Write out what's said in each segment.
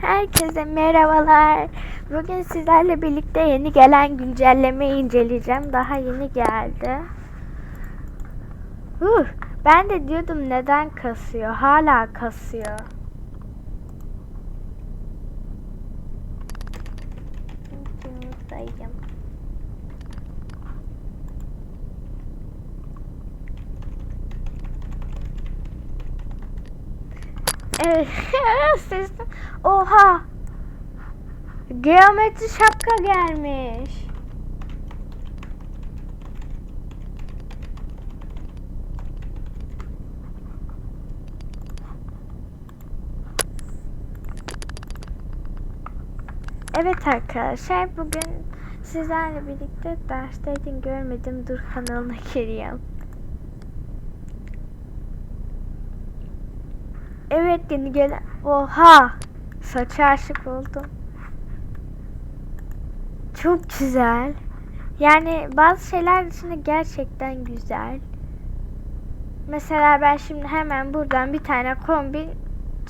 Herkese merhabalar. Bugün sizlerle birlikte yeni gelen güncellemeyi inceleyeceğim. Daha yeni geldi. Huh, ben de diyordum neden kasıyor. Hala kasıyor. Ses. Oha. Geometri şapka gelmiş. Evet arkadaşlar bugün sizlerle birlikte dersteydim görmedim dur kanalına gireyim. Evet yeni gelen. Oha! Saça aşık oldum. Çok güzel. Yani bazı şeyler dışında gerçekten güzel. Mesela ben şimdi hemen buradan bir tane kombin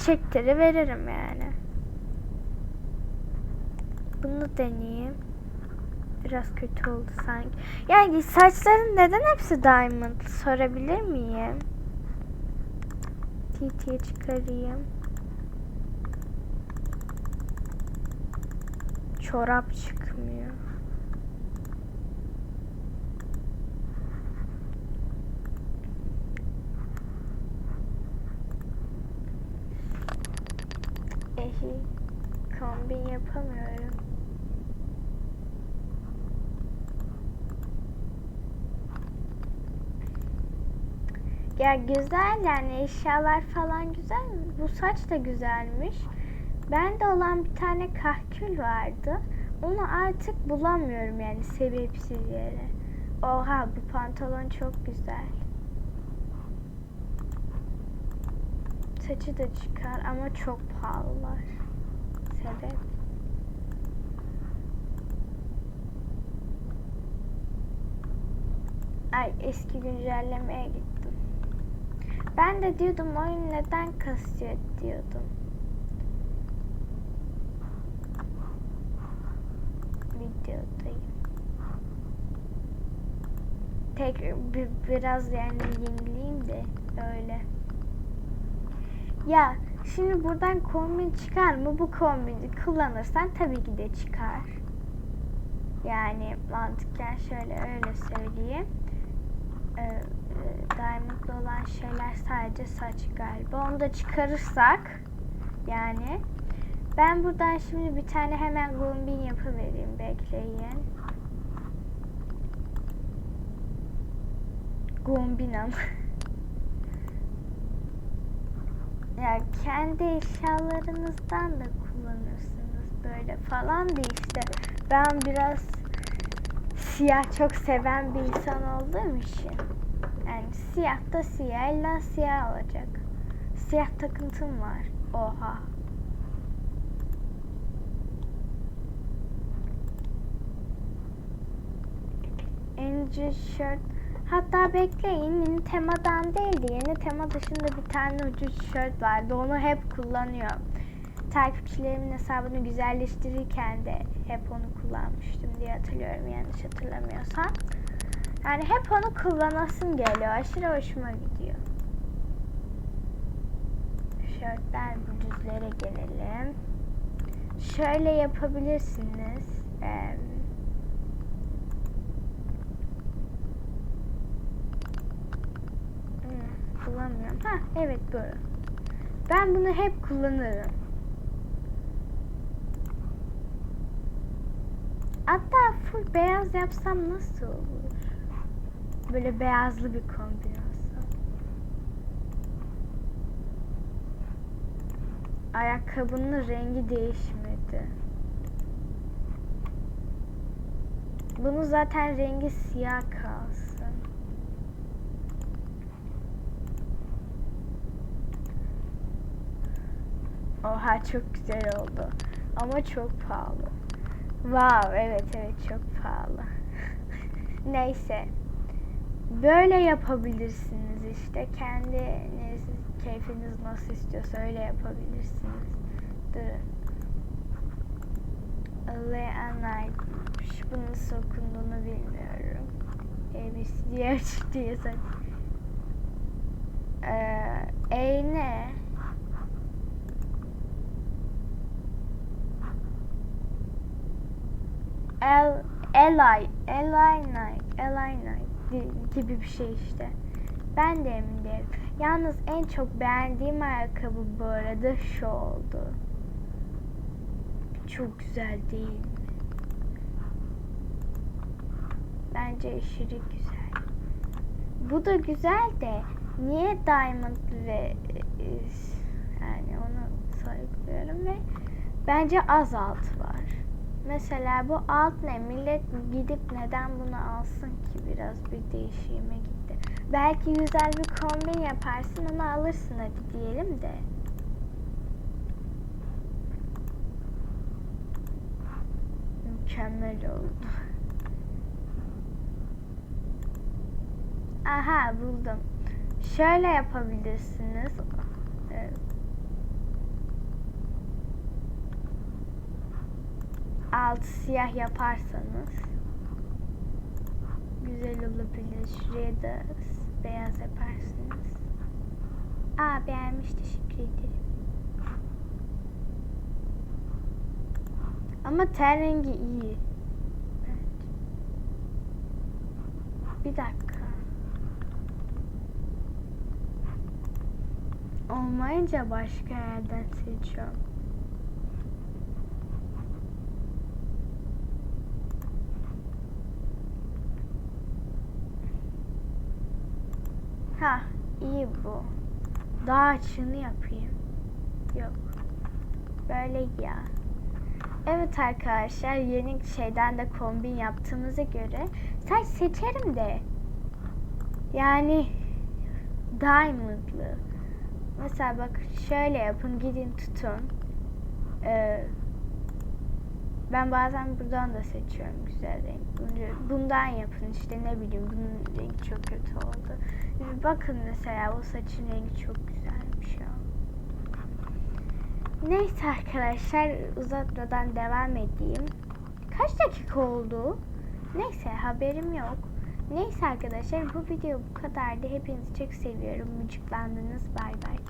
çektiri veririm yani. Bunu deneyeyim. Biraz kötü oldu sanki. Yani saçların neden hepsi diamond sorabilir miyim? TT'ye çıkarayım. Çorap çıkmıyor. Ehi kombin yapamıyorum. Ya güzel yani eşyalar falan güzel. Bu saç da güzelmiş. Bende olan bir tane kahkül vardı. Onu artık bulamıyorum yani sebepsiz yere. Oha bu pantolon çok güzel. Saçı da çıkar ama çok pahalılar. Sebep. Ay eski güncellemeye gittim. Ben de diyordum oyun neden kasıyor diyordum. Videodayım. Tek bir, biraz yani yenileyim de öyle. Ya şimdi buradan kombin çıkar mı? Bu kombini kullanırsan tabii ki de çıkar. Yani mantıken şöyle öyle söyleyeyim. Olan şeyler sadece saç galiba. Onu da çıkarırsak yani ben buradan şimdi bir tane hemen kombin yapıvereyim. Bekleyin. Kombin ama. ya kendi eşyalarınızdan da kullanırsınız böyle falan da işte ben biraz siyah çok seven bir insan olduğum için yani siyah da siyah illa siyah olacak siyah takıntım var oha Angel shirt Hatta bekleyin yeni temadan değildi. Yeni tema dışında bir tane ucuz tişört vardı. Onu hep kullanıyorum. Takipçilerimin hesabını güzelleştirirken de hep onu kullanmıştım diye hatırlıyorum yanlış hatırlamıyorsam. Yani hep onu kullanasım geliyor. Aşırı hoşuma gidiyor. Tişörtler ucuzlara gelelim. Şöyle yapabilirsiniz. Ee, bulamıyorum. Ha evet böyle. Ben bunu hep kullanırım. Hatta full beyaz yapsam nasıl olur? Böyle beyazlı bir kombin olsa. Ayakkabının rengi değişmedi. Bunu zaten rengi siyah kalsın. Oha çok güzel oldu. Ama çok pahalı. Wow evet evet çok pahalı. Neyse. Böyle yapabilirsiniz işte. Kendiniz keyfiniz nasıl istiyorsa öyle yapabilirsiniz. Durun. Leonard'mış. Bunun nasıl okunduğunu bilmiyorum. ABC açık diye zaten. Ee, E ne? El, Eli, Eli Knight, Eli Knight gibi bir şey işte. Ben de emin değilim. Yalnız en çok beğendiğim ayakkabı bu arada şu oldu. Çok güzel değil mi? Bence aşırı güzel. Bu da güzel de niye diamond ve e, yani onu saygılıyorum ve bence az alt var. Mesela bu alt ne? Millet gidip neden bunu alsın ki? Biraz bir değişime gitti. Belki güzel bir kombin yaparsın onu alırsın hadi diyelim de. Mükemmel oldu. Aha buldum. Şöyle yapabilirsiniz. Evet. Alt siyah yaparsanız güzel olabilir. Şuraya da beyaz yaparsınız. Aa beğenmiş teşekkür ederim. Ama ten rengi iyi. Evet. Bir dakika. Olmayınca başka yerden seçiyorum. Ha iyi bu. Daha açığını yapayım. Yok. Böyle ya. Evet arkadaşlar yeni şeyden de kombin yaptığımıza göre saç seçerim de. Yani diamondlı. Mesela bak şöyle yapın gidin tutun. Ee, ben bazen buradan da seçiyorum güzel renk. Bundan yapın işte ne bileyim bunun rengi çok kötü oldu. Bakın mesela o saçın rengi çok güzelmiş ya. Neyse arkadaşlar uzatmadan devam edeyim. Kaç dakika oldu? Neyse haberim yok. Neyse arkadaşlar bu video bu kadardı. Hepinizi çok seviyorum. Mücüklandınız. Bay bay.